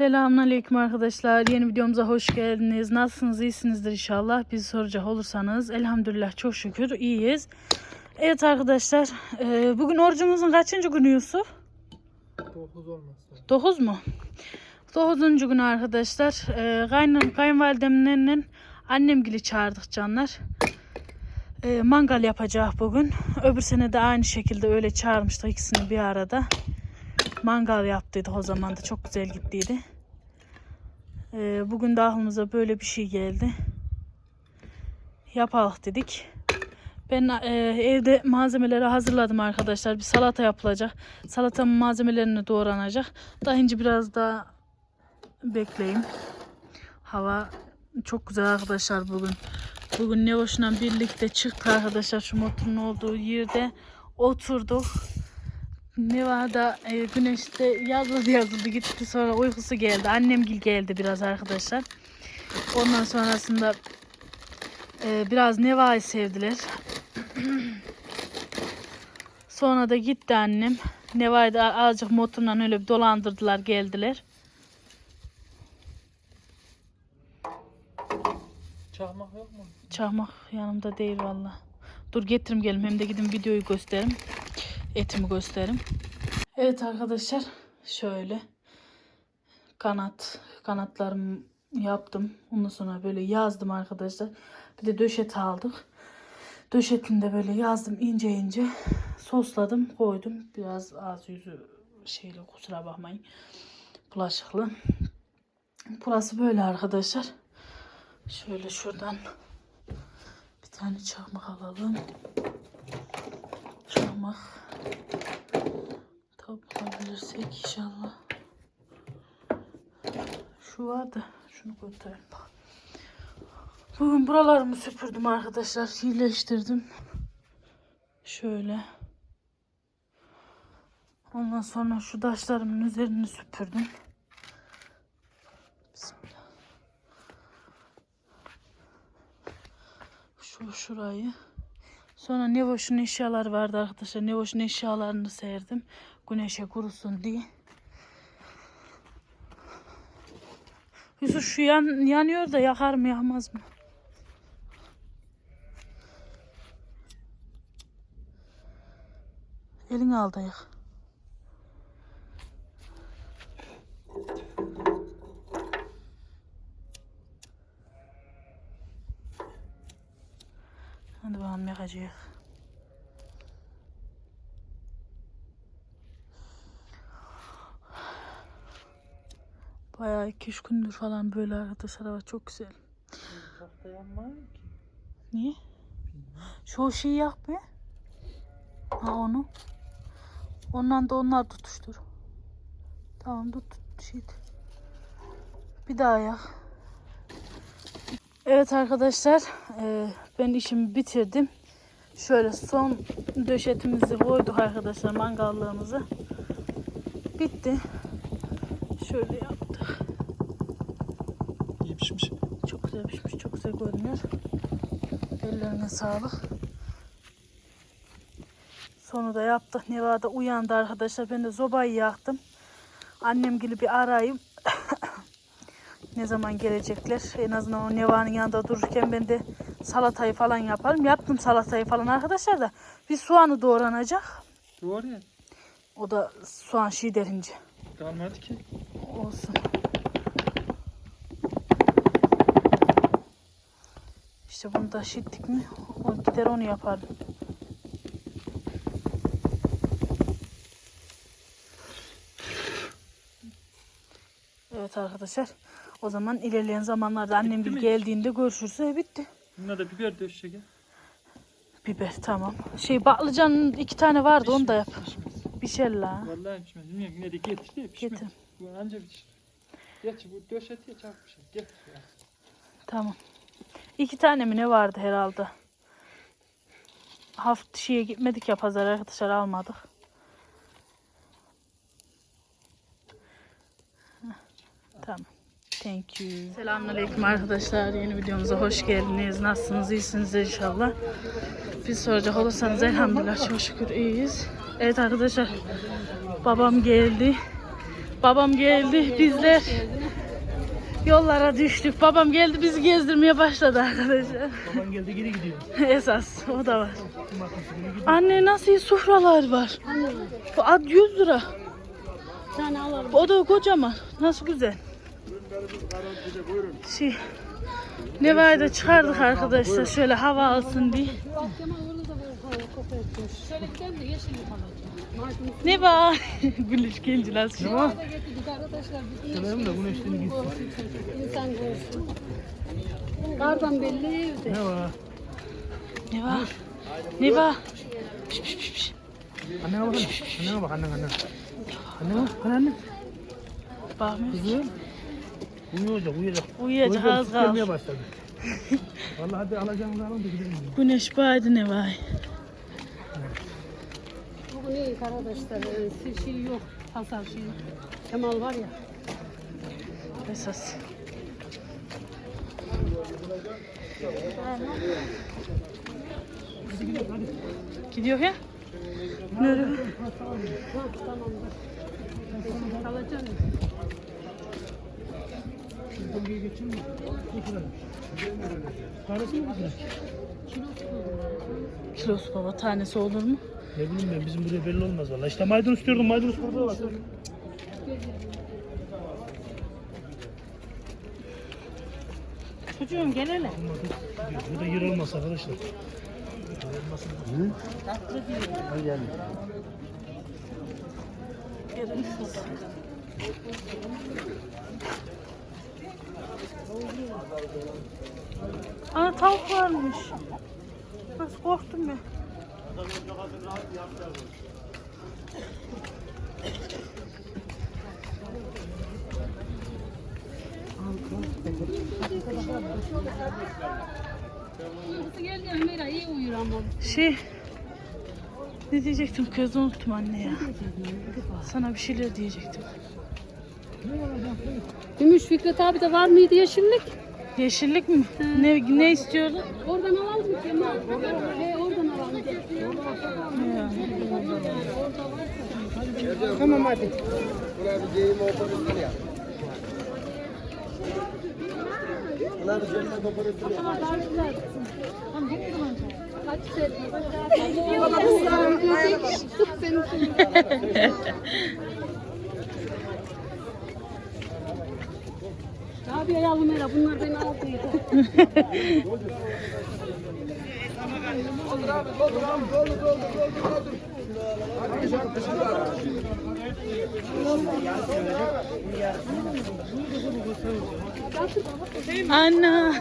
Selamünaleyküm arkadaşlar. Yeni videomuza hoş geldiniz. Nasılsınız? İyisinizdir inşallah. Bizi soracak olursanız elhamdülillah çok şükür iyiyiz. Evet arkadaşlar. e, bugün orucumuzun kaçıncı günü Yusuf? 9 olmazsa. 9 mu? 9. günü arkadaşlar. E, kaynım, kayınvalidemle annemgili çağırdık canlar. E, mangal yapacak bugün. Öbür sene de aynı şekilde öyle çağırmıştık ikisini bir arada. Mangal yaptıydık o zaman da çok güzel gittiydi. E, bugün de böyle bir şey geldi. Yapalım dedik. Ben e, evde malzemeleri hazırladım arkadaşlar. Bir salata yapılacak. Salatamın malzemelerini doğranacak. Daha önce biraz daha bekleyeyim. Hava çok güzel arkadaşlar bugün. Bugün ne hoşuna birlikte çıktık arkadaşlar şu motorun olduğu yerde oturduk. Nevada e, güneşte yazıldı yazıldı gitti sonra uykusu geldi. Annem gil geldi biraz arkadaşlar. Ondan sonrasında e, biraz Neva'yı sevdiler. Sonra da gitti annem. Neva'yı da azıcık motorla öyle bir dolandırdılar geldiler. Çakmak yok mu? Çakmak yanımda değil valla. Dur getirim gelim hem de gidin videoyu gösterim. Etimi gösterim. Evet arkadaşlar şöyle kanat kanatlarımı yaptım. Ondan sonra böyle yazdım arkadaşlar. Bir de döşet aldık. Döşetinde böyle yazdım ince ince. Sosladım koydum. Biraz az yüzü şeyle kusura bakmayın. Bulaşıklı. Burası böyle arkadaşlar. Şöyle şuradan bir tane çakmak alalım. Çakmak. Toplayabilirsek inşallah. Şu vardı. Şunu götürelim. Bugün buralarımı süpürdüm arkadaşlar. iyileştirdim. Şöyle. Ondan sonra şu taşlarımın üzerini süpürdüm. Bismillah. Şu şurayı. Sonra Nevoş'un eşyaları vardı arkadaşlar. Nevoş'un eşyalarını serdim. Güneşe kurusun diye. Yusuf şu yan, yanıyor da yakar mı yakmaz mı? Elini al da yak. Hadi yakacağız. Bayağı 2-3 gündür falan böyle arkadaşlar hava çok güzel. Niye? Şu şeyi yak be. Ha onu. Ondan da onlar tutuştur. Tamam tut tut şey. Bir daha yak. Evet arkadaşlar eee, ben işimi bitirdim. Şöyle son döşetimizi koyduk arkadaşlar mangallığımızı. Bitti. Şöyle yaptık. İyi pişmiş. Çok güzel pişmiş, çok güzel görünüyor. Ellerine sağlık. Sonu da yaptık. Nevada uyandı arkadaşlar. Ben de zobayı yaktım. Annem gibi bir arayayım. ne zaman gelecekler? En azından o Neva'nın yanında dururken ben de salatayı falan yaparım. Yaptım salatayı falan arkadaşlar da. Bir soğanı doğranacak. Doğru ya. O da soğan şey derince. Kalmadı ki. Olsun. İşte bunu da şittik mi o gider onu yapardım. Evet arkadaşlar. O zaman ilerleyen zamanlarda annem bir geldiğinde görüşürüz. E, bitti. Buna da biber döşecek ya. Biber tamam. Şey baklıcanın iki tane vardı onu da yap. Pişmez. Pişer la. Vallahi pişmez. Bilmiyorum yine de getir de pişmez. Getir. Bu anca pişir. Geç bu döşet ya çabuk pişir. Gel. ya. Tamam. İki tane mi ne vardı herhalde? Hafta şeye gitmedik ya pazar arkadaşlar almadık. Heh, Tamam. Thank you. Selamünaleyküm arkadaşlar. Yeni videomuza hoş geldiniz. Nasılsınız? İyisiniz inşallah. Biz soracak olursanız elhamdülillah çok şükür iyiyiz. Evet arkadaşlar. Babam geldi. Babam geldi. Bizler yollara düştük. Babam geldi bizi gezdirmeye başladı arkadaşlar. Baban geldi geri gidiyor. Esas o da var. Anne nasıl iyi sufralar var. Bu ad 100 lira. tane alalım. O da kocaman. Nasıl güzel. Şey, Neva'yı da çıkardık arkadaşlar şöyle hava alsın diye. Bak Kemal orada da böyle koku etmiş. Şöyle gidelim de yeşillik alacağım. Neva. Gülüş genci nasıl? Martımızı da getirdik arkadaşlar. Bir Severim de güneşliğini gitsin. insan görsün. Kardan belli evde. Ne var? Neva. Neva. Annene bak. Annene bak. Annen annen. Annene bak. Anne anne. Bakmıyor. Uyuyacak uyuyacak. Uyuyacak az kaldı. başladı. Vallahi hadi alacağımızı alın da gidelim. Güneş baydı Neva'yı. Bugün iyi arkadaşlar. Ee, şey yok. Pazar şey yok. Kemal var ya. Esas. Gidiyor ya. Nereye? Ha tamam. Yeşillik alacağım. Bölgeye geçin mi? Ne kadar? Tanesi mi güzel? Kilosu baba tanesi olur mu? Ne bileyim ben bizim buraya belli olmaz valla. İşte maydanoz diyordum maydanoz burada var. Çocuğum gel hele. Burada yer olmaz arkadaşlar. Ana tavuk varmış. Nasıl korktum ben. Şey ne diyecektim kız unuttum anne ya. Sana bir şeyler diyecektim. Gümüş Fikret abi de var mıydı yeşillik? Yeşillik mi? Ne ne istiyordun? Oradan alalım Kemal. He oradan alalım. Tamam hadi. Ulan bir geyim operatör ya. Ulan bir geyim operatör ya. Kaç senin Abi yavrum Mera bunlar beni aldıydı. Anne.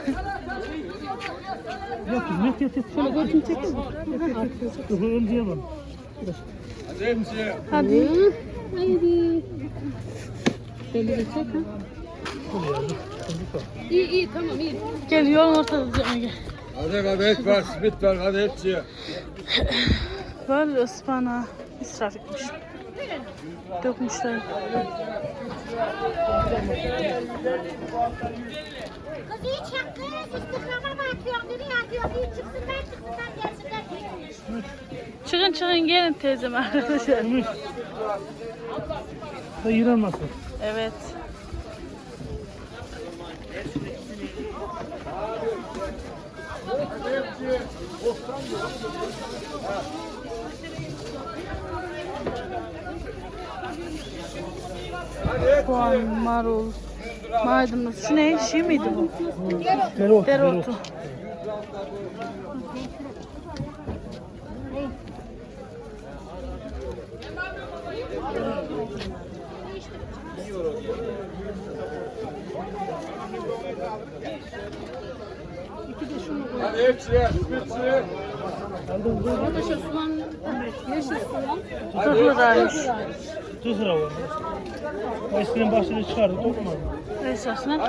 Yok kızım yok yok yok. Şöyle götünü çekin. Yok ömrüye bak. Hadi. Hı? Haydi. Belli çek ha. Ya var. İyi iyi tamam iyi. Gel yolun ortasına gel. Hadi kadayıf var, simit var, hadi hepsi ya. Böyle ıspanağı israf etmiş. Dökmüşler. Kız iyi çek kız. Instagram'a mı atıyorsun? Nereye atıyorsun? İyi çıksınlar çıksınlar gelsinler. Çıkın çıkın gelin teyzem arkadaşlar. Olmasın. Evet. Soğan, marul, maydanoz. Şu ne? Şey miydi bu? Dereotu. Dereotu. Hepsi ya, simitsi. Arkadaşlar soğan, yeşil soğan. Tutukladaymış. Tuz lira var. Eskiden bahçede çıkardı hepsi.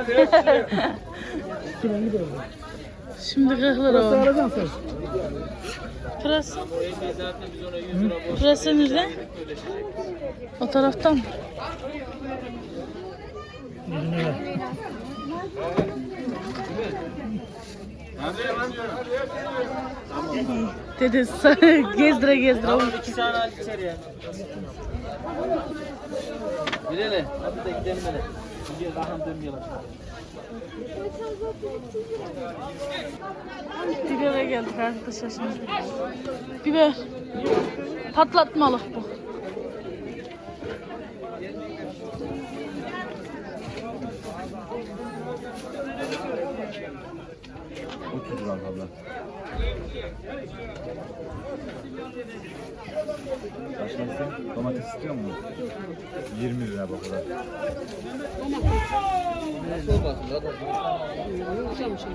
Şuradan gidelim. Şimdi 40 lira oldu. alacaksın? Pırasa. Pırasa nerede? O taraftan? Yüzüne ver. Dedi gezdire gezdire. İki tane al içeriye. Bilele. Hadi de gidelim hele. Şimdi daha dönmeyelim. Bibere geldik arkadaşlar şimdi. Biber. Patlatmalık bu. Başka domates istiyor mu? 20 lira bak orada. Nasıl olmasın?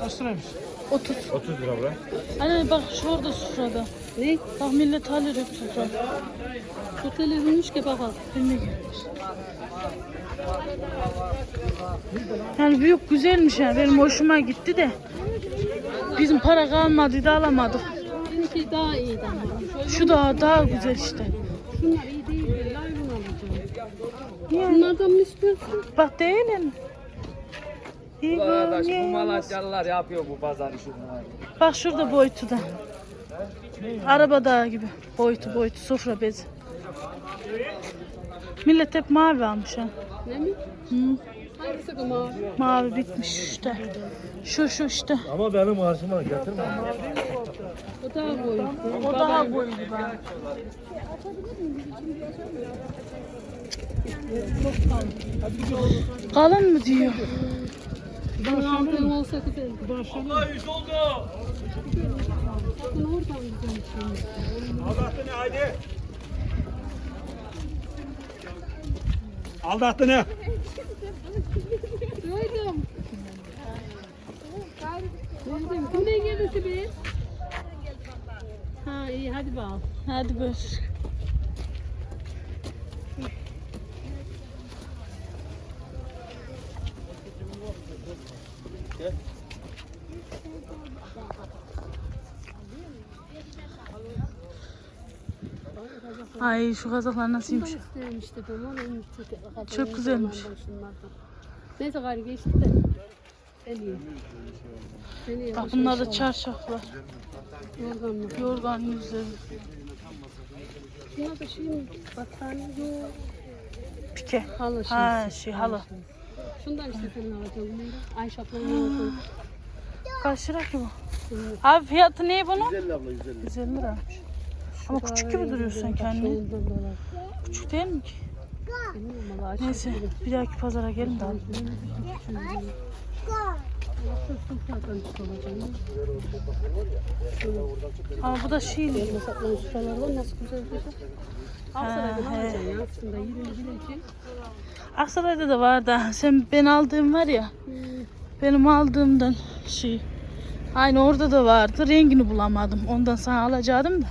Kaç liraymış? 30. 30 lira bura. Anne bak şurada sofrada. Ne? Bak millet alır sofra. Çok telefonmuş ki. Filme gelmiş. Yani büyük güzelmiş yani benim hoşuma gitti de. Bizim para kalmadı da alamadık. Benimki daha. Şöyle Şu da daha güzel işte. şunlar iyi değil. Laylon alacağım. Bunlardan mı istiyorsun? Bak değil mi? İyi Arkadaş bu. Malatyalılar yapıyor bu pazar işini. Bak şurada boyutu da. Araba dağı gibi. Boyutu boyutu sofra bezi. Millet hep mavi almış ha. Ne mi? Hı, Hangisi bu mavi? mavi bitmiş işte. Şu şu işte. Ama benim maaşıma getirme. O daha boyutlu. O daha boylu bak. Kalın mı diyor? Aldığım olsa güzel. Allah yüz oldu. Bakın oradan güzel şimdi. Aldattı ne haydi? Aldattı ne? Duydum. Duydum. Kimden geldi Sibel? Ha iyi hadi bakalım. Hadi gör. Ay şu kazaklar işte ben onu unuttuk. Çok güzelmiş. Neyse gari geçti de. En iyi. En iyi. Bak bunlar da çarşaflar. Yorgan mı? Yorgan yüzleri. Şunlar da şey mi? Battaniye yok. Pike. Halı şey. Ha şey halı. Şundan işte senin alacağım. Ayşap'la ne oldu? Kaç lira ki bu? Abi fiyatı ne bunun? 150 abla 150. 150 liraymış. Ama küçük gibi duruyorsun kendini. Küçük değil mi ki? Neyse bir dahaki pazara gelin de al. Ama bu da şeyli. Mesela var nasıl güzel güzel. Aksaray'dan Ha, he. alacaksın ya aslında 20 bilecek. Aksaray'da da var da sen ben aldığım var ya. Benim aldığımdan şey. Aynı orada da vardı. Rengini bulamadım. Ondan sana alacaktım da.